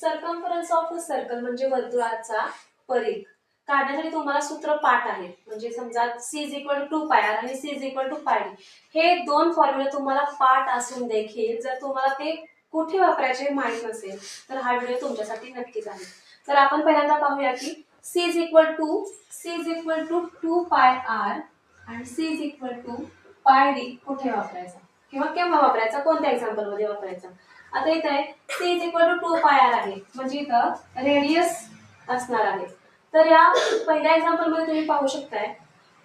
Circumference of a circle म्हणजे वर्तुळाचा परिघ. काढण्यासाठी तुम्हाला सूत्र पाठ आहे म्हणजे समजा C is equal to pi R आणि C is equal to pi D हे दोन फॉर्म्युले तुम्हाला पाठ असून देखील जर तुम्हाला ते कुठे वापरायचे हे माहीत नसेल तर हा व्हिडिओ तुमच्यासाठी नक्कीच आहे. तर आपण पहिल्यांदा पाहूया की C is equal to C is equal to two pi R आणि C is equal to pi D कुठे वापरायचा? किंवा केव्हा वापरायचा? कोणत्या एक्झाम्पलमध्ये वापरायचा? आता इथं आहे C is equal to two pi R आहे. म्हणजे इथं रेडियस असणार आहे. तर या पहिल्या एक्झाम्पलमध्ये तुम्ही पाहू शकताय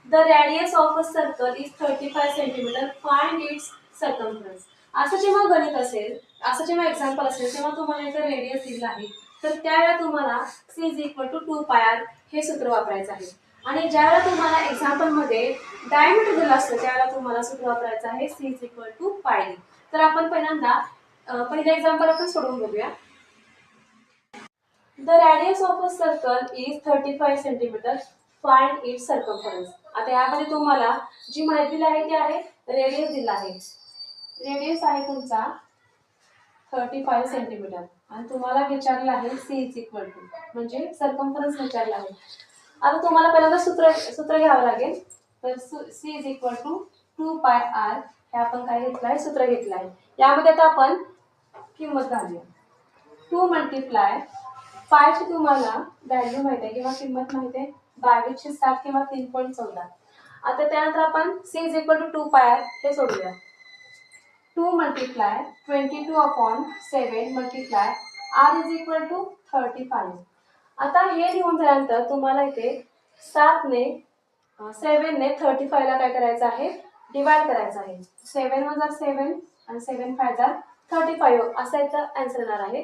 the radius of a circle is thirty five centimetre find its circumference असं जेव्हा गणित असेल असं जेव्हा एक्झाम्पल असेल तेव्हा तुम्हाला इथं रेडियस दिलं आहे. तर त्यावेळेला तुम्हाला C is equal to two pi R हे सूत्र वापरायचं आहे. आणि ज्यावेळेला तुम्हाला एक्झाम्पलमध्ये डायमीटर दिलं असतं त्यावेळेला तुम्हाला सूत्र वापरायचं आहे C is equal to pi D तर आपण पहिल्यांदा पहिलं एक्झाम्पल आपण सोडवून बघूया. The radius of a circle is thirty five centimetre find it circumference आता यामध्ये तुम्हाला जी माहिती दिली आहे ती आहे रेडियस दिला आहे. रेडियस आहे तुमचा थर्टी फाय सेंटीमीटर आणि तुम्हाला विचारलं आहे सी इज इक्वल टू म्हणजे सर्कमफरन्स विचारला आहे. आता तुम्हाला पहिल्यांदा सूत्र सूत्र घ्यावं लागेल. तर C is equal to two pi R हे आपण काय घेतलं आहे सूत्र घेतलं आहे यामध्ये आता आपण किंमत घालूया. टू मल्टिप्लाय पायची तुम्हाला व्हॅल्यू माहिती आहे किंवा किंमत माहिती आहे? बावीसशे सात किंवा तीन पॉईंट चौदा. आता त्यानंतर आपण C is equal to two pi हे सोडूया. Two multiply twenty two upon seven multiply R is equal to thirty five आता हे लिहून झाल्यानंतर तुम्हाला इथे सातने सेवनने थर्टी फायला काय करायचं आहे? डिवाइड करायचं आहे. सेवन वन जार सेवन आणि सेवन फाय जार थर्टी फाईव्ह असा याचा आन्सर येणार आहे.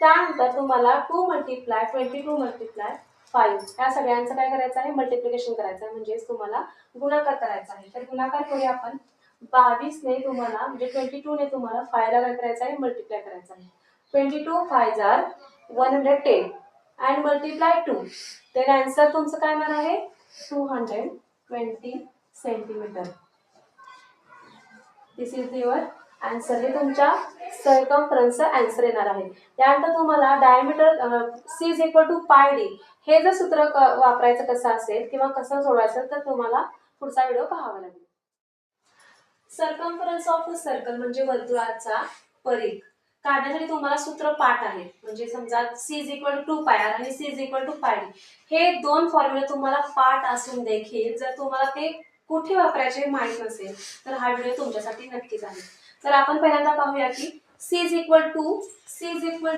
त्यानंतर तुम्हाला two multiply twenty two multiply five या सगळ्यांचं काय करायचं आहे? मल्टिप्लिकेशन करायचं आहे. म्हणजेच तुम्हाला गुणाकार करायचा आहे. तर गुणाकार करूया आपण. बावीसने तुम्हाला म्हणजे ट्वेंटी टूने तुम्हाला फायला काय करायचं आहे? मल्टिप्लाय करायचं आहे. Twenty two five jar one hundred ten and multiply two तर आन्सर तुमचं काय येणार आहे? Two hundred twenty centimetre this is your answer हे तुमच्या सर्कमफरन्सचा आन्सर येणार आहे. त्यानंतर तुम्हाला diameter C is equal to pi D हे जर सूत्र क- वापरायचं कसं असेल किंवा कसं सोडवायचं तर तुम्हाला पुढचा व्हिडिओ पाहावा लागेल. सर्कमफरन्स ऑफ अ सर्कल म्हणजे वर्तुळाचा परिघ. काढण्यासाठी तुम्हाला सूत्र पाठ आहे. म्हणजे समजा C is equal to pi R आणि C is equal to pi D हे दोन फॉर्म्युले तुम्हाला पाठ असून देखील जर तुम्हाला ते कुठे वापरायचे हे माहीत नसेल तर हा व्हिडिओ तुमच्यासाठी नक्कीच आहे. तर आपण पहिल्यांदा पाहूया की C is equal to C is equal